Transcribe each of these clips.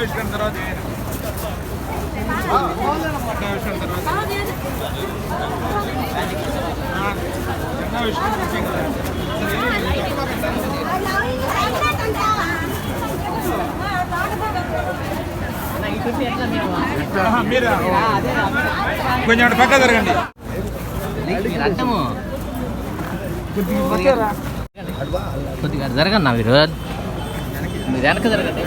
విషయం తర్వాత విషయం తర్వాత విషయం కొంచెం పక్క జరగండి. కొద్దిగా జరగన్నా మీరు? మీరు వెనక జరగండి.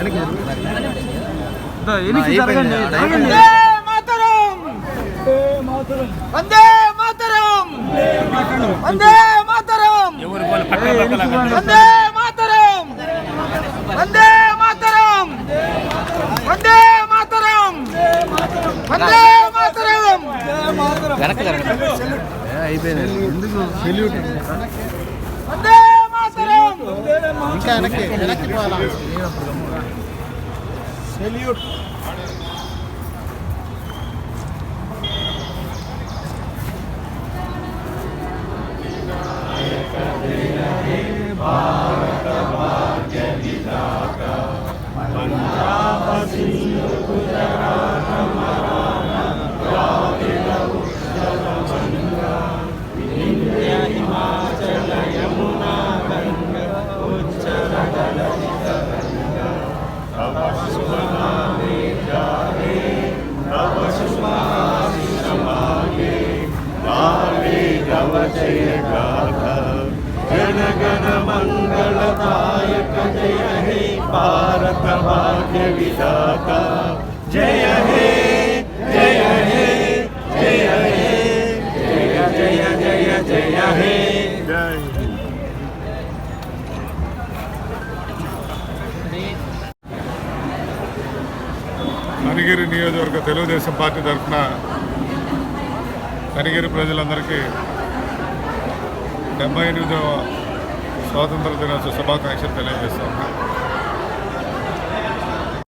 వందే మాతరం! వందే మాతరం! ఎవరు వందే మాతరం వందే మాతరం వందే మాతరం ఇంకా వెనక్కి వెనక్కి పోవాలా? जनगण मंगलदायक जय हे भारत भाग्य विधाता जय हे जय हे जय हे जय जय जय जय हे जय కనిగిరి నియోజకవర్గ తెలుగుదేశం పార్టీ తరఫున కనిగిరి ప్రజలందరికీ డెబ్బై ఎనిమిదవ స్వాతంత్ర దినోత్సవ శుభాకాంక్షలు తెలియజేస్తున్నా